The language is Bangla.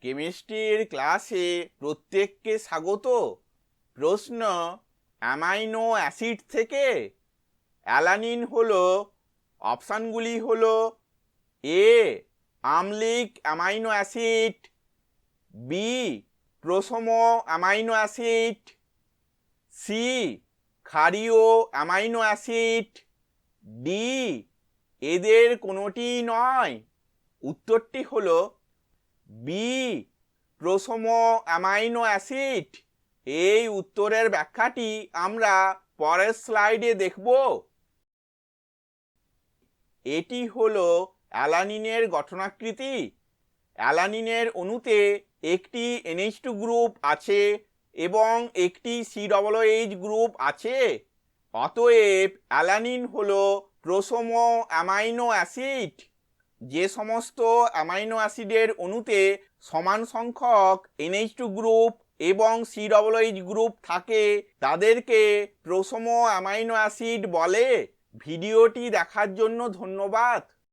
কেমিস্ট্রির ক্লাসে প্রত্যেককে স্বাগত। প্রশ্ন, অ্যামাইনো অ্যাসিড থেকে অ্যালানিন হলো, অপশানগুলি হলো এ, আমলিক অ্যামাইনো অ্যাসিড, বি, প্রোসোমো অ্যামাইনো অ্যাসিড, সি, ক্ষারীয় অ্যামাইনো অ্যাসিড, ডি, এদের কোনোটি নয়। উত্তরটি হলো বি প্রোসোমো অ্যামাইনো অ্যাসিড এই উত্তরের ব্যাখ্যাটি আমরা পরের স্লাইডে দেখব। এটি হলো অ্যালানিনের গঠনাকৃতি। অ্যালানিনের অণুতে একটি এনএইচ টু গ্রুপ আছে এবং একটি সি ডবল এইচ গ্রুপ আছে। অতএব অ্যালানিন হলো প্রোসোমো অ্যামাইনো অ্যাসিড যে সমস্ত অ্যামাইনো অ্যাসিডের অণুতে সমান সংখ্যক এনএইচ টু গ্রুপ এবং সি এইচ গ্রুপ থাকে, তাদেরকে প্রসম অ্যামাইনো অ্যাসিড বলে। ভিডিওটি দেখার জন্য ধন্যবাদ।